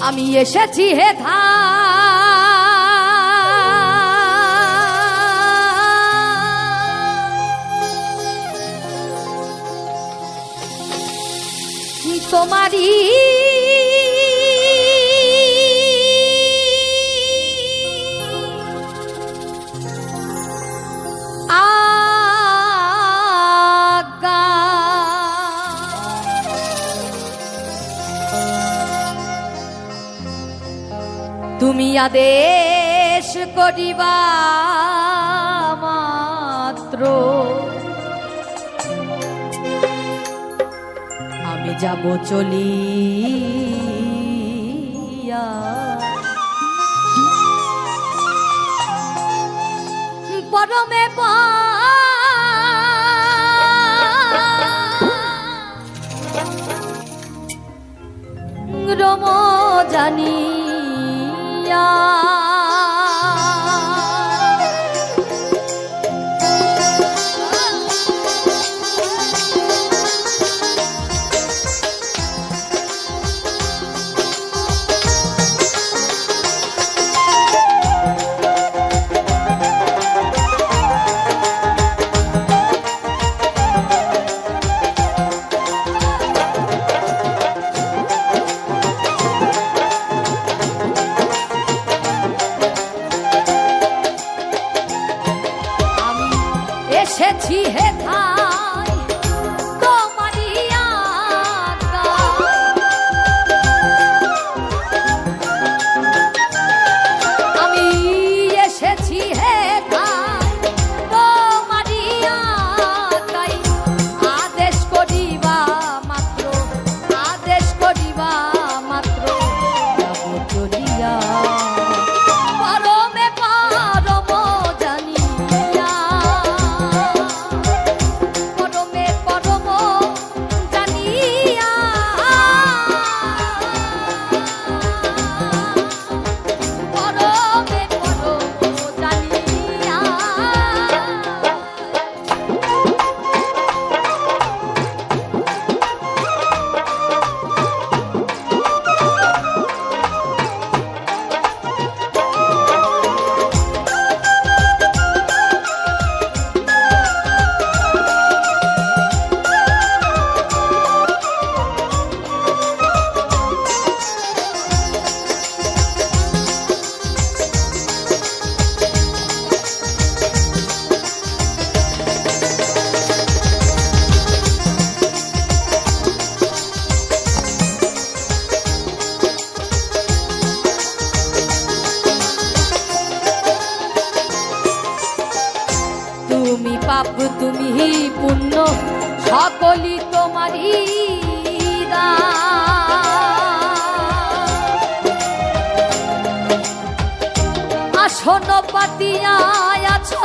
আমি এসেছি হে ধা তোমারই আদেশ করিবা মাত্র। আমি যাব চলিয়া। পরমে পা রম জানিয়া আমি এসেছি হে ধাই পাপ তুমি পুণ্য সকলই তোমারই। আসন পাতিয়া আছো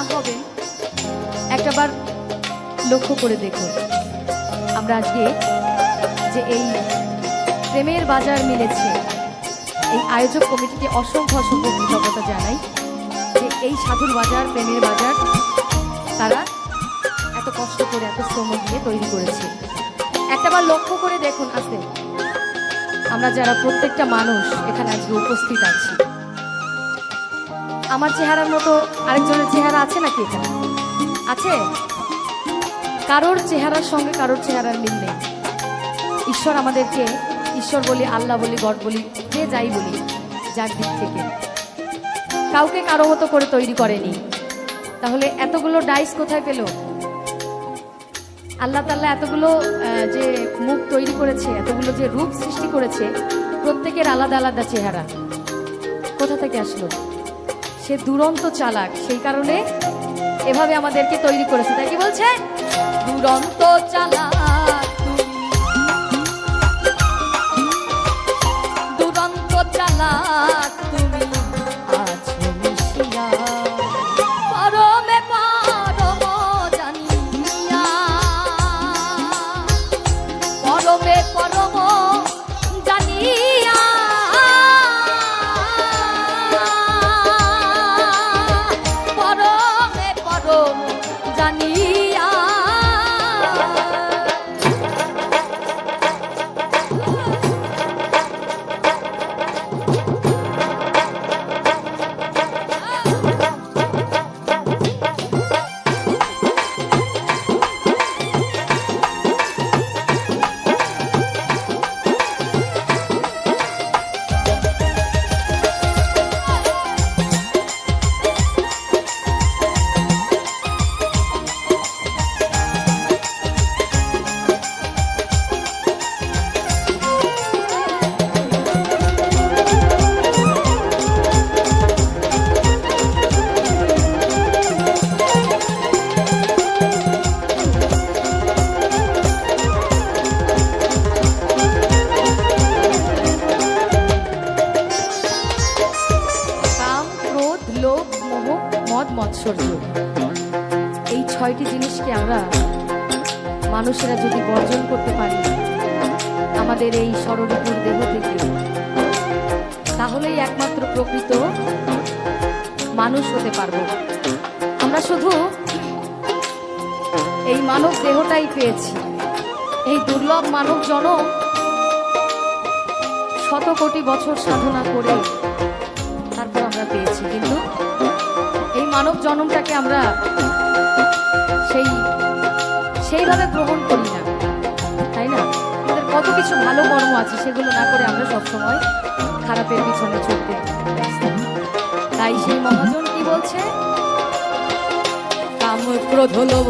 না হবে, একটাবার লক্ষ্য করে দেখুন। আমরা আজকে যে এই প্রেমের বাজার মিলেছে, এই আয়োজক কমিটিকে অসংখ্য অসংখ্য কৃতজ্ঞতা জানাই যে এই সাধুর বাজার, প্রেমের বাজার, তারা এত কষ্ট করে, এত শ্রম দিয়ে তৈরি করেছে। একটাবার লক্ষ্য করে দেখুন আসতে আমরা যারা প্রত্যেকটা মানুষ এখানে আজকে উপস্থিত আছি আমার চেহারার মতো আরেকজনের চেহারা আছে নাকি এখানে আছে? কারোর চেহারার সঙ্গে কারোর চেহারার মিল নেই। ঈশ্বর আমাদেরকে ঈশ্বর বলি, আল্লাহ বলি, গড বলি, যে যাই বলি, যার দিক থেকে। কাউকে কারও মতো করে তৈরি করেনি। তাহলে এতগুলো ডাইস কোথায় পেল? আল্লাহ তাল্লাহ এতগুলো যে মুখ তৈরি করেছে, এতগুলো যে রূপ সৃষ্টি করেছে, প্রত্যেকের আলাদা আলাদা চেহারা। কোথা থেকে আসলো? সে দুরন্ত চালাক। সেই কারণে এভাবে আমাদেরকে তৈরি করেছে। তাই কি বলছে? দুরন্ত চালাক দুরন্ত চালাক মানুষেরা যদি বর্জন করতে পারি, আমাদের এই স্মরণীপুর দেহ থেকে, তাহলেই একমাত্র প্রকৃত মানুষ হতে পারব। আমরা শুধু এই মানব দেহটাই পেয়েছি। এই দুর্লভ মানব জনম শত কোটি বছর সাধনা করে তারপর আমরা পেয়েছি। কিন্তু এই মানব জন্মটাকে আমরা সেই সেইভাবে গ্রহণ করি না। তাই না? আমাদের কত কিছু ভালো কর্ম আছে, সেগুলো না করে আমরা সবসময় খারাপের পিছনে ছুটতে তাই সেই মহাজন কি বলছে? কাম ক্রোধ লোভ।